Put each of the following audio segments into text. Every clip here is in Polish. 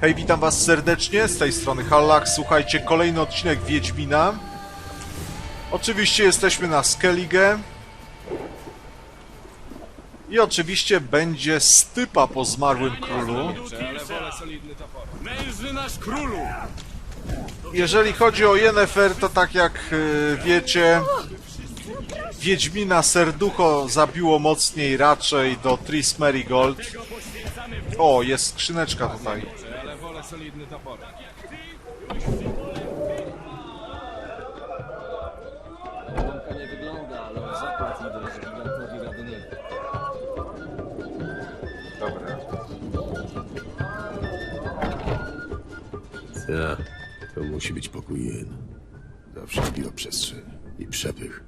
Hej, witam was serdecznie, z tej strony Hallak. Słuchajcie, kolejny odcinek Wiedźmina. Oczywiście jesteśmy na Skellige. I oczywiście będzie stypa po zmarłym królu. Jeżeli chodzi o Yennefer, to tak jak y, wiecie, Wiedźmina serducho zabiło mocniej raczej do Tris Merigold. O, jest skrzyneczka tutaj. Ale wolę solidny topor. Łąka nie wygląda, ale gigantowi rady nie. Dobra. Tak, to musi być pokój Jen. Zawsze lubiła przestrzeń i przepych.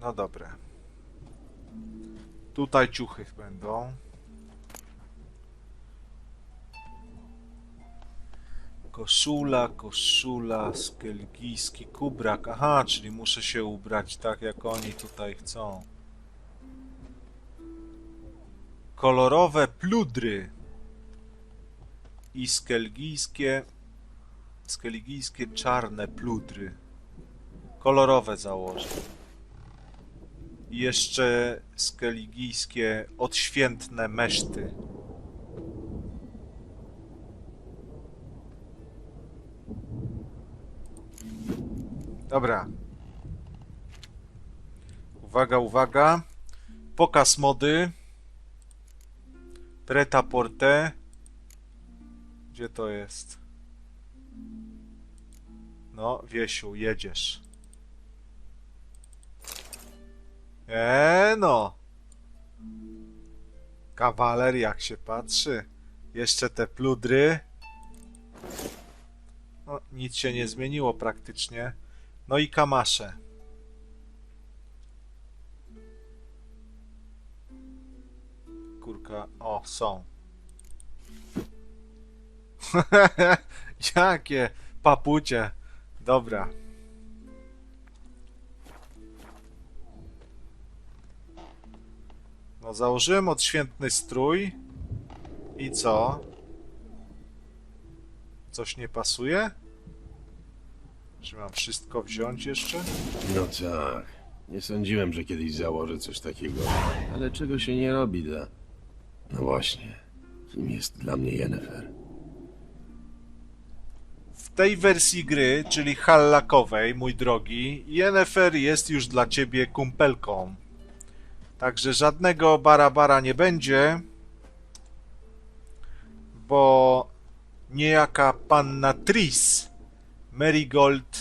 No dobra. Tutaj ciuchy będą. Koszula, koszula, skelgijski kubrak. Aha, czyli muszę się ubrać tak, jak oni tutaj chcą. Kolorowe pludry. I skelgijskie... Skelgijskie czarne pludry. Kolorowe założę. I jeszcze skeligijskie odświętne meszty. Dobra. Uwaga, uwaga. Pokaz mody. Preta porte. Gdzie to jest? No, Wiesiu, jedziesz. Eee no. Kawaler jak się patrzy. Jeszcze te pludry. No, nic się nie zmieniło praktycznie. No i kamasze. Kurka, o, są. Jakie papucie. Dobra. No założyłem odświętny strój. I co? Coś nie pasuje? Czy mam wszystko wziąć jeszcze? No tak. Nie sądziłem, że kiedyś założę coś takiego. Ale czego się nie robi dla... No właśnie. Kim jest dla mnie Yennefer? W tej wersji gry, czyli hallakowej, mój drogi, Yennefer jest już dla ciebie kumpelką. Także żadnego barabara nie będzie, bo niejaka panna Tris Marigold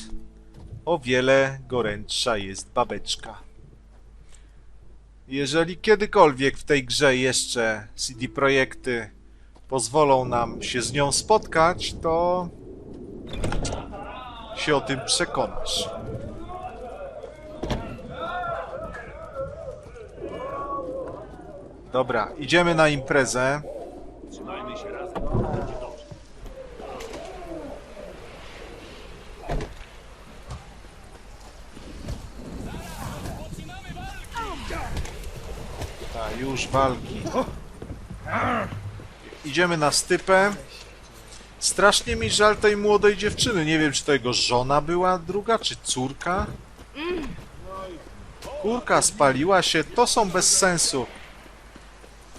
o wiele gorętsza jest babeczka. Jeżeli kiedykolwiek w tej grze jeszcze CD Projekty pozwolą nam się z nią spotkać, to się o tym przekonasz. Dobra, idziemy na imprezę. Ta, już walki. Idziemy na stypę. Strasznie mi żal tej młodej dziewczyny. Nie wiem, czy to jego żona była druga, czy córka. Kurka spaliła się. To są bez sensu.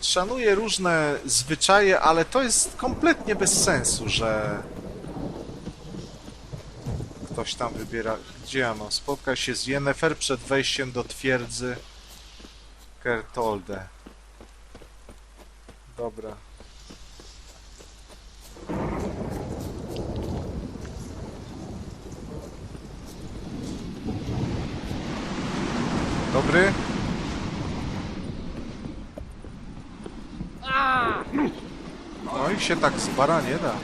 Szanuję różne zwyczaje, ale to jest kompletnie bez sensu, że ktoś tam wybiera. Gdzie ja mam? Spotkaj się z Yennefer przed wejściem do twierdzy Kertolde. Dobra. Dobry? No i się tak z bara nie da.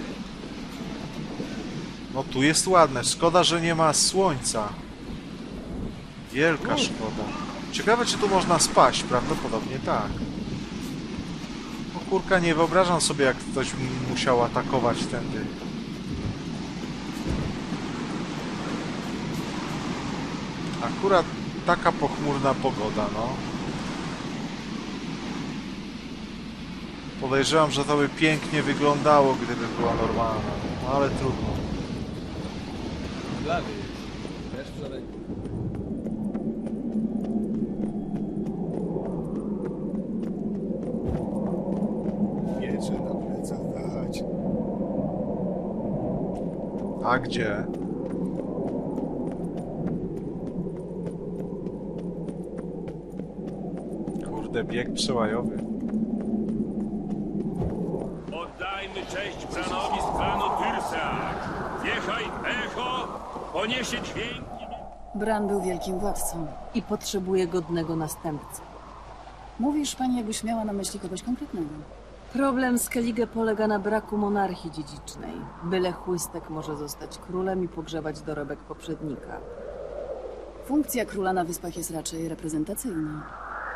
No tu jest ładne. Szkoda, że nie ma słońca. Wielka szkoda. Ciekawe, czy tu można spaść. Prawdopodobnie tak. No kurka, nie wyobrażam sobie, jak ktoś musiał atakować tędy. Akurat taka pochmurna pogoda, no. Podejrzewam, że to by pięknie wyglądało, gdyby była normalna, no, ale trudno. Blady jest. Też wczoraj... Miecze na plecach dać. A gdzie? Kurde, bieg przełajowy. Oddajmy cześć Branowi z klanu Tyrsak. Niechaj echo poniesie dźwięki. Bran był wielkim władcą. i potrzebuje godnego następcy. Mówisz pani, jakbyś miała na myśli kogoś konkretnego. Problem Skellige polega na braku monarchii dziedzicznej. Byle chłystek może zostać królem i pogrzebać dorobek poprzednika. Funkcja króla na wyspach jest raczej reprezentacyjna.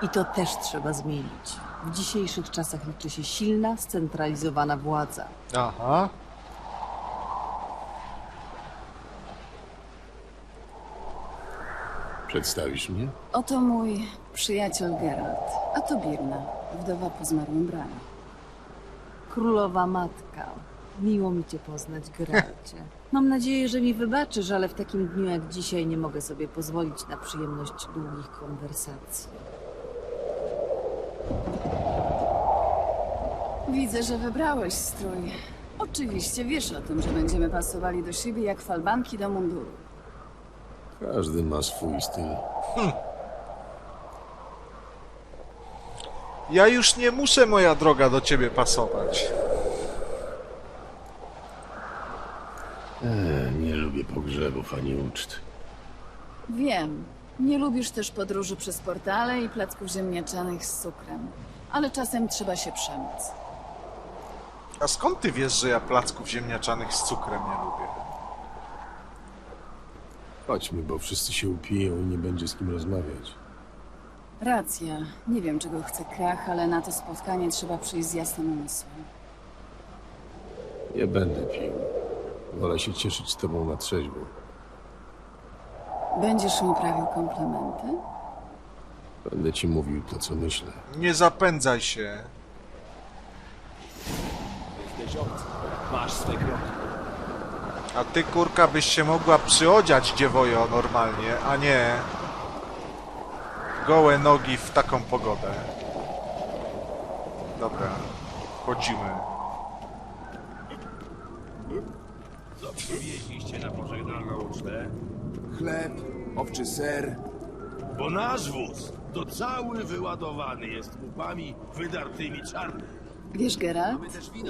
I to też trzeba zmienić. W dzisiejszych czasach liczy się silna, scentralizowana władza. Aha. Przedstawisz mnie? Oto mój przyjaciel Geralt, a to Birna, wdowa po zmarłym Branie. Królowa matka. Miło mi cię poznać, Geralcie. Mam nadzieję, że mi wybaczysz, ale w takim dniu jak dzisiaj nie mogę sobie pozwolić na przyjemność długich konwersacji. Widzę, że wybrałeś strój. Oczywiście wiesz o tym, że będziemy pasowali do siebie jak falbanki do munduru. Każdy ma swój styl. Ja już nie muszę, moja droga, do ciebie pasować. E, nie lubię pogrzebów ani uczt. Wiem, nie lubisz też podróży przez portale i placków ziemniaczanych z cukrem. Ale czasem trzeba się przemóc. A skąd ty wiesz, że ja placków ziemniaczanych z cukrem nie lubię? Chodźmy, bo wszyscy się upiją i nie będzie z kim rozmawiać. Racja. Nie wiem, czego chce Krach, ale na to spotkanie trzeba przyjść z jasnym umysłem. Nie będę pił. Wolę się cieszyć z tobą na trzeźwo. Będziesz mi prawił komplementy? Będę ci mówił to, co myślę. Nie zapędzaj się. Jesteś obcy. Masz swe kroki. A ty, kurka, byś się mogła przyodziać, dziewojo, normalnie, a nie gołe nogi w taką pogodę. Dobra, chodzimy. Co przywieźliście na pożegnalną ucztę? Chleb, owczy ser. Bo nasz wóz to cały wyładowany jest łupami wydartymi czarnymi. Wiesz, Geralt,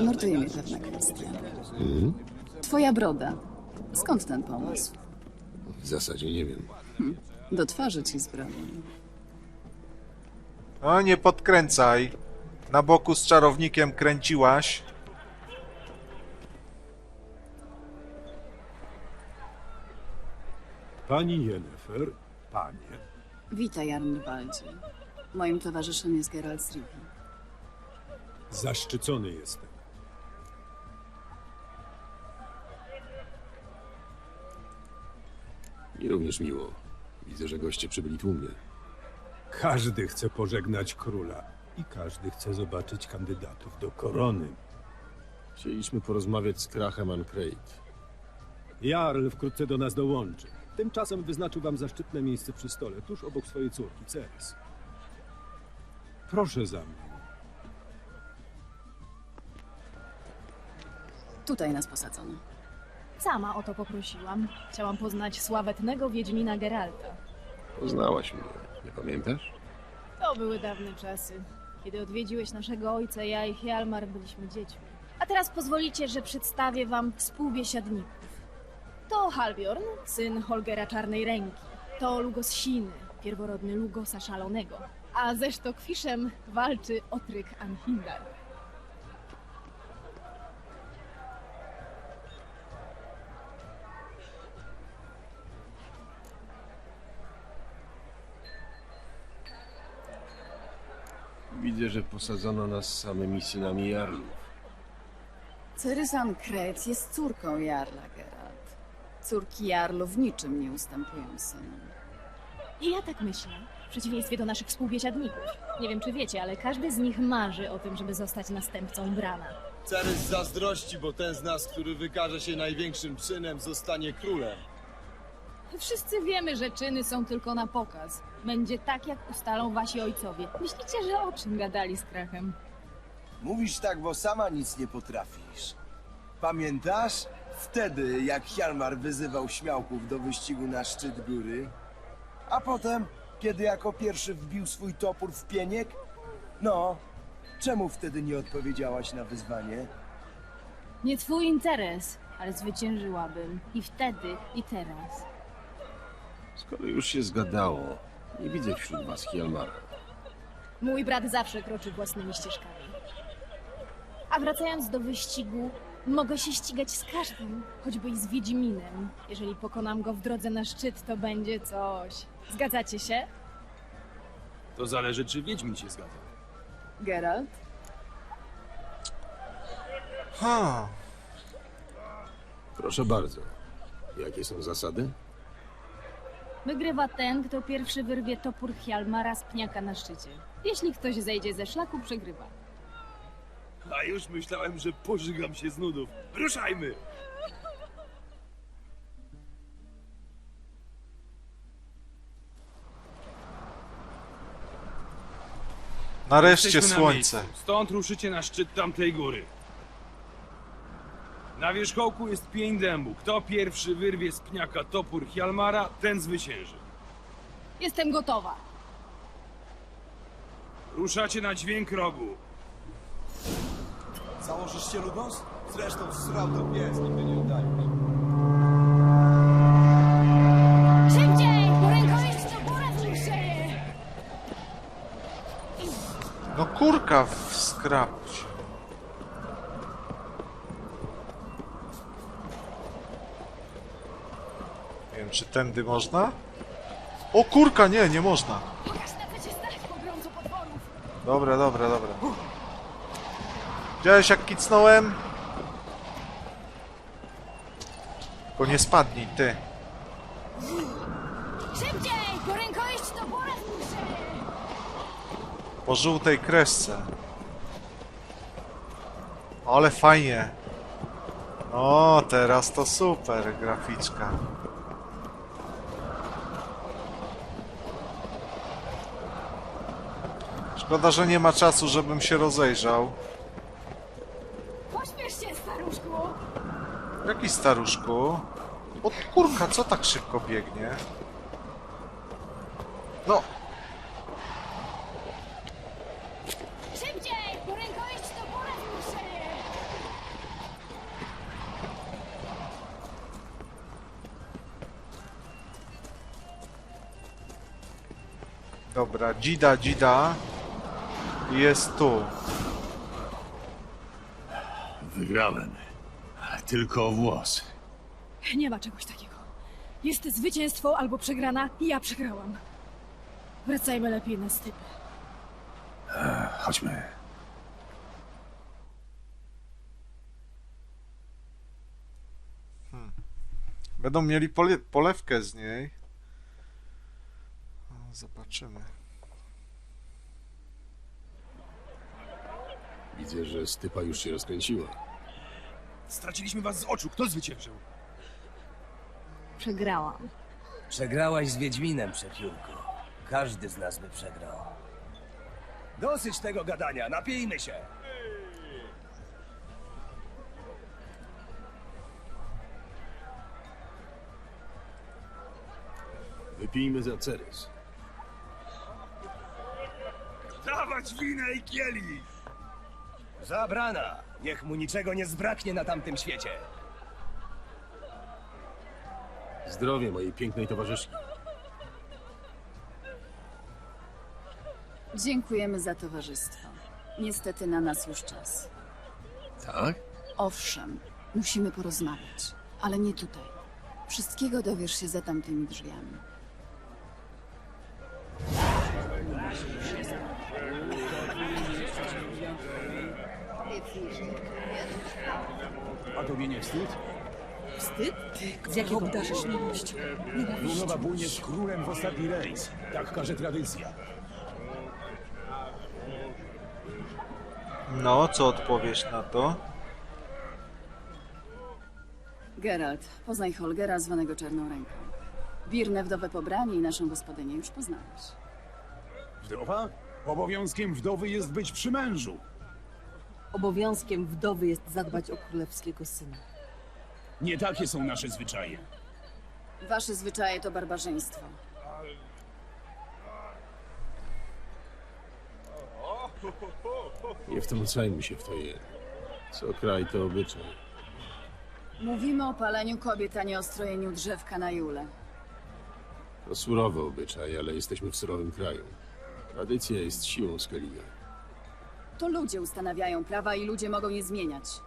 nurtuje mnie pewna kwestia. Twoja broda. Skąd ten pomysł? W zasadzie nie wiem. Do twarzy ci z brodą. No, nie podkręcaj. Na boku z czarownikiem kręciłaś. Pani Yennefer, panie. Witaj, Arnwaldzie. Moim towarzyszem jest Geralt z Rivii. Zaszczycony jestem. Mi również miło. Widzę, że goście przybyli tłumnie. Każdy chce pożegnać króla i każdy chce zobaczyć kandydatów do korony. Chcieliśmy porozmawiać z Krachem Ancreit. Jarl wkrótce do nas dołączy. Tymczasem wyznaczył wam zaszczytne miejsce przy stole, tuż obok swojej córki, Ceres. Proszę za mną. Tutaj nas posadzono. Sama o to poprosiłam. Chciałam poznać sławetnego Wiedźmina Geralta. Poznałaś mnie. Nie pamiętasz? To były dawne czasy. Kiedy odwiedziłeś naszego ojca, ja i Hjalmar byliśmy dziećmi. A teraz pozwolicie, że przedstawię wam współbiesiadników. To Halbjorn, syn Holgera Czarnej Ręki. To Lugos Siny, pierworodny Lugosa Szalonego. A ze Sztokwiszem walczy Otryk Anhindar. Widzę, że posadzono nas samymi synami Jarlów. Cerysan Kret jest córką Jarla, Geralt. Córki Jarlu w niczym nie ustępują synom. I ja tak myślę. W przeciwieństwie do naszych współbiesiadników. Nie wiem, czy wiecie, ale każdy z nich marzy o tym, żeby zostać następcą Brana. Cary z zazdrości, bo ten z nas, który wykaże się największym czynem, zostanie królem. Wszyscy wiemy, że czyny są tylko na pokaz. Będzie tak, jak ustalą wasi ojcowie. Myślicie, że o czym gadali z krachem? Mówisz tak, bo sama nic nie potrafisz. Pamiętasz? Wtedy, jak Hjalmar wyzywał śmiałków do wyścigu na szczyt góry? A potem, kiedy jako pierwszy wbił swój topór w pieniek? No, czemu wtedy nie odpowiedziałaś na wyzwanie? Nie twój interes, ale zwyciężyłabym. I wtedy, i teraz. Skoro już się zgadało, nie widzę wśród was Hjalmara. Mój brat zawsze kroczy własnymi ścieżkami. A wracając do wyścigu, mogę się ścigać z każdym, choćby i z Wiedźminem. Jeżeli pokonam go w drodze na szczyt, to będzie coś. Zgadzacie się? To zależy, czy Wiedźmin się zgadza. Geralt? Ha. Proszę bardzo. Jakie są zasady? Wygrywa ten, kto pierwszy wyrwie topór Hjalmara z pniaka na szczycie. Jeśli ktoś zejdzie ze szlaku, przegrywa. A już myślałem, że pożygam się z nudów. Ruszajmy! Nareszcie Jesteśmy na słońce. miejscu. Stąd ruszycie na szczyt tamtej góry. Na wierzchołku jest pień dębu. Kto pierwszy wyrwie z pniaka topór Hjalmara, ten zwycięży. Jestem gotowa. Ruszacie na dźwięk rogu. Założysz się, Lugos? Zresztą srał to pies, nigdy nie. Szybciej! Rękojeść pora sieje! No kurka w skrapcie. Nie wiem, czy tędy można? O kurka, nie, nie można. Dobra, dobra, dobra. Widziałeś jak kicnąłem? Tylko nie spadnij, ty. Szybciej! Bo! Po żółtej kresce. Ale fajnie. O, teraz to super graficzka. Szkoda, że nie ma czasu, żebym się rozejrzał. Pośpiesz się, staruszku! Jaki staruszku? O kurka, co tak szybko biegnie? No, Szybciej! Bo rękojeść to pora dobra, dzida, dzida. Jest tu. Wygrałem. Ale tylko o włos. Nie ma czegoś takiego. Jest zwycięstwo albo przegrana i ja przegrałam. Wracajmy lepiej na stypy. Chodźmy. Będą mieli pole polewkę z niej. No, Zobaczymy. Widzę, że stypa już się rozkręciła. Straciliśmy was z oczu. Kto zwyciężył? Przegrałam. Przegrałaś z Wiedźminem, przepiórko. Każdy z nas by przegrał. Dosyć tego gadania, napijmy się! Wypijmy za Ceres. Dawać winę i kielich! Zabrana! Niech mu niczego nie zbraknie na tamtym świecie. Zdrowie mojej pięknej towarzyszki. Dziękujemy za towarzystwo. Niestety na nas już czas. Tak? Owszem, musimy porozmawiać, ale nie tutaj. Wszystkiego dowiesz się za tamtymi drzwiami. A tobie nie wstyd? Wstyd? Z jakiego obdarzysz miłością? Królowa bujnie z królem w ostatni rejs. Tak każe tradycja. No, co odpowiesz na to? Geralt, poznaj Holgera, zwanego Czarną Ręką. Birnę wdowę pobranie i naszą gospodynię już poznałeś. Wdowa? Obowiązkiem wdowy jest być przy mężu. Obowiązkiem wdowy jest zadbać o królewskiego syna. Nie takie są nasze zwyczaje. Wasze zwyczaje to barbarzyństwo. Nie wtrącajmy się w to je. Co kraj to obyczaj. Mówimy o paleniu kobiet, a nie o strojeniu drzewka na Jule. To surowy obyczaj, ale jesteśmy w surowym kraju. Tradycja jest siłą Skellige. To ludzie ustanawiają prawa i ludzie mogą je zmieniać.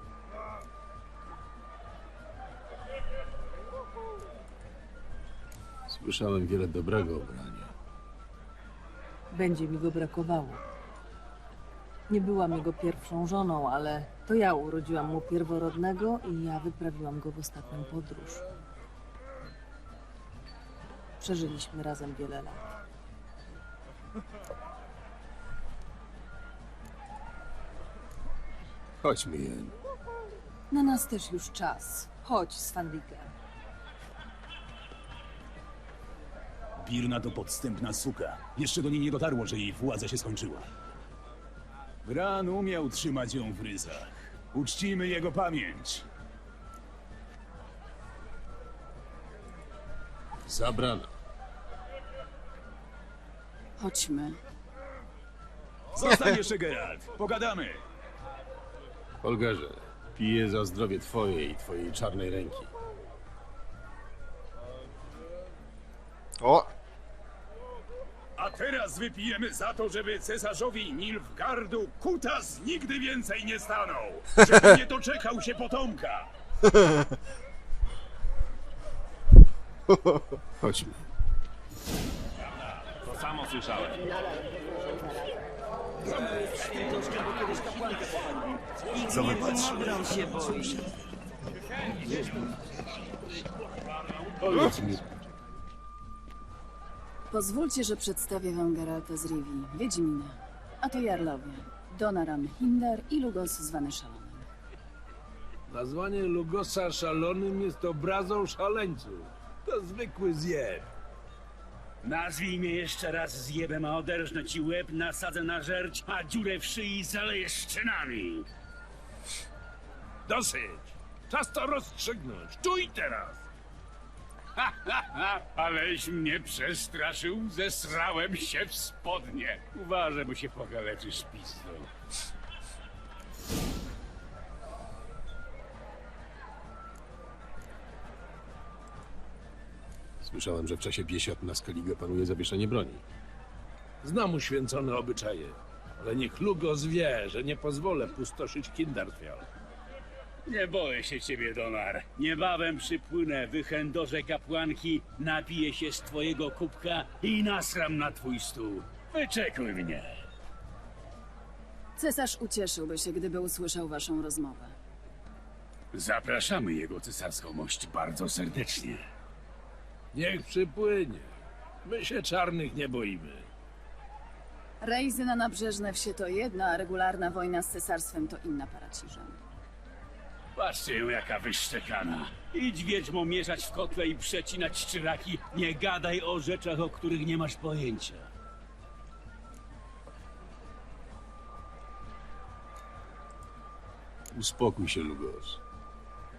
Słyszałem wiele dobrego o Branie. Będzie mi go brakowało. Nie byłam jego pierwszą żoną, ale to ja urodziłam mu pierworodnego i ja wyprawiłam go w ostatnią podróż. Przeżyliśmy razem wiele lat. Chodźmy, Jen. Na nas też już czas. Chodź, Svanvika. Birna to podstępna suka. Jeszcze do niej nie dotarło, że jej władza się skończyła. Bran umiał trzymać ją w ryzach. Uczcimy jego pamięć. Zabrana. Chodźmy. Zostań jeszcze, Geralt. Pogadamy. Holgerze, piję za zdrowie twoje i twojej czarnej ręki. O, A teraz wypijemy za to, żeby cesarzowi Nilfgardu kutas nigdy więcej nie stanął. Żeby nie doczekał się potomka. Chodźmy. To samo słyszałem. Co wypatrzył? Powiedz mi, Pozwólcie, że przedstawię wam Geralta z Rivii, Wiedźmina. A to Jarlowie. Donaram Hindar i Lugos zwany Szalonym. Nazwanie Lugosa szalonym jest obrazą szaleńców. To zwykły zjeb. Nazwij mnie jeszcze raz zjebem, a oderżnę ci łeb, nasadzę na żerć, a dziurę w szyi zaleję szczynami. Dosyć! Czas to rozstrzygnąć. Tu i teraz! Ha, ha, ha, aleś mnie przestraszył, zesrałem się w spodnie. Uważaj, bo się pogaleczysz pistol. Słyszałem, że w czasie biesiad na Skellige panuje zawieszenie broni. Znam uświęcone obyczaje, ale niech Lugos wie, że nie pozwolę pustoszyć Kindarfjall. Nie boję się ciebie, Donar. Niebawem przypłynę, wychędorzę kapłanki, napiję się z twojego kubka i nasram na twój stół. Wyczekuj mnie. Cesarz ucieszyłby się, gdyby usłyszał waszą rozmowę. Zapraszamy jego cesarską mość bardzo serdecznie. Niech przypłynie. My się czarnych nie boimy. Rejzy na nabrzeżne wsie to jedna, a regularna wojna z cesarstwem to inna para ciżem. Patrzcie ją, jaka wyszczekana. Idź wiedźmo mieszać w kotle i przecinać szczyraki. Nie gadaj o rzeczach, o których nie masz pojęcia. Uspokój się, Lugos.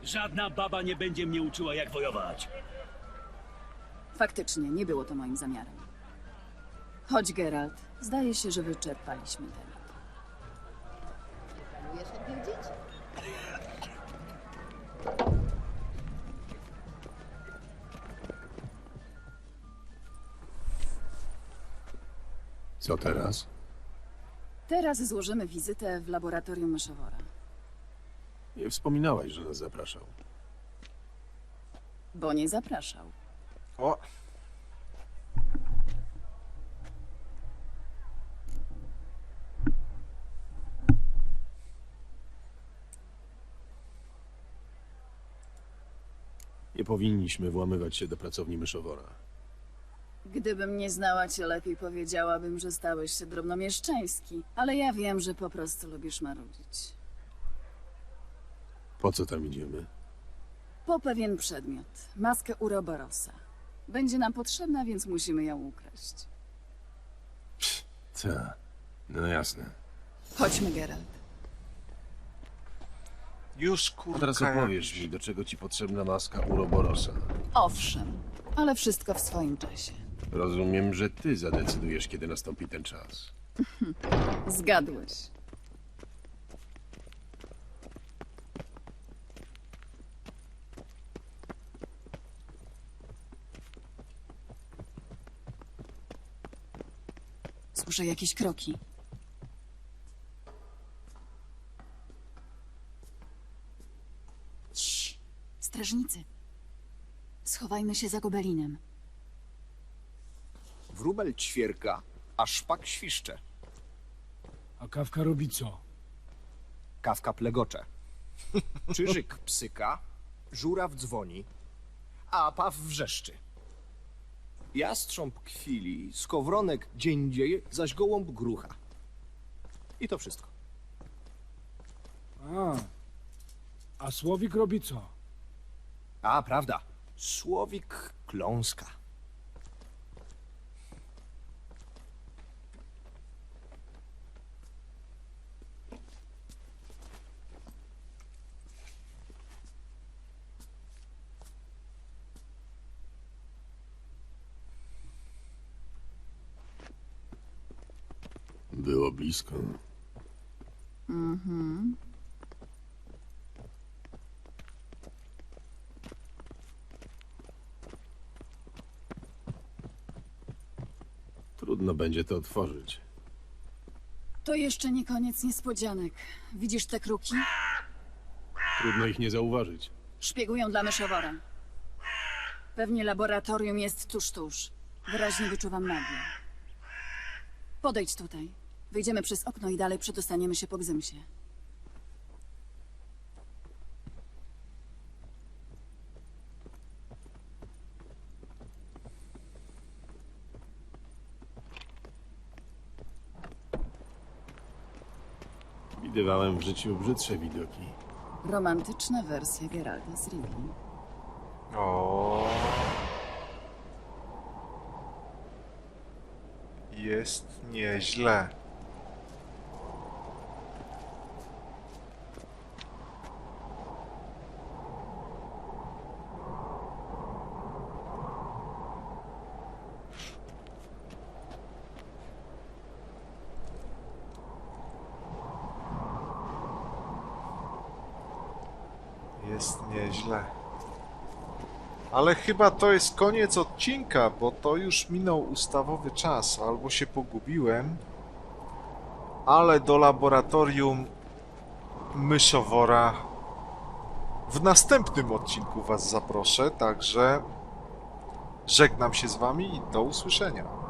Żadna baba nie będzie mnie uczyła, jak wojować. Faktycznie, nie było to moim zamiarem. Chodź, Geralt. Zdaje się, że wyczerpaliśmy temat. Co teraz? Teraz złożymy wizytę w laboratorium Myszowora. Nie wspominałaś, że nas zapraszał. Bo nie zapraszał. O. Nie powinniśmy włamywać się do pracowni myszowora. Gdybym nie znała cię lepiej, powiedziałabym, że stałeś się drobnomieszczański. Ale ja wiem, że po prostu lubisz marudzić. Po co tam idziemy? Po pewien przedmiot. Maskę Uroborosa. Będzie nam potrzebna, więc musimy ją ukraść. Ta. No jasne. Chodźmy, Geralt. Już A kurka. teraz opowiesz mi, do czego ci potrzebna maska Uroborosa. Owszem, ale wszystko w swoim czasie. Rozumiem, że ty zadecydujesz, kiedy nastąpi ten czas. Zgadłeś. Słyszę jakieś kroki. Cii, strażnicy. Schowajmy się za gobelinem. Wróbel ćwierka, a szpak świszcze. A kawka robi co? Kawka plegocze. Czyżyk psyka, żuraw dzwoni, a paw wrzeszczy. Jastrząb kwili, skowronek dziędzieje, zaś gołąb grucha. I to wszystko. A, a Słowik robi co? A, prawda. Słowik kląska. Było blisko. Mhm. Trudno będzie to otworzyć. To jeszcze nie koniec niespodzianek. Widzisz te kruki? Trudno ich nie zauważyć. Szpiegują dla myszowora. Pewnie laboratorium jest tuż, tuż. Wyraźnie wyczuwam magię. Podejdź tutaj. Wyjdziemy przez okno i dalej przedostaniemy się po Gzymsie. Widywałem w życiu brzydsze widoki. Romantyczna wersja Geralda z Rivii. O. Jest nieźle. Jest nieźle. Ale chyba to jest koniec odcinka, bo to już minął ustawowy czas, albo się pogubiłem. Ale do laboratorium myszowora w następnym odcinku Was zaproszę, także żegnam się z Wami i do usłyszenia.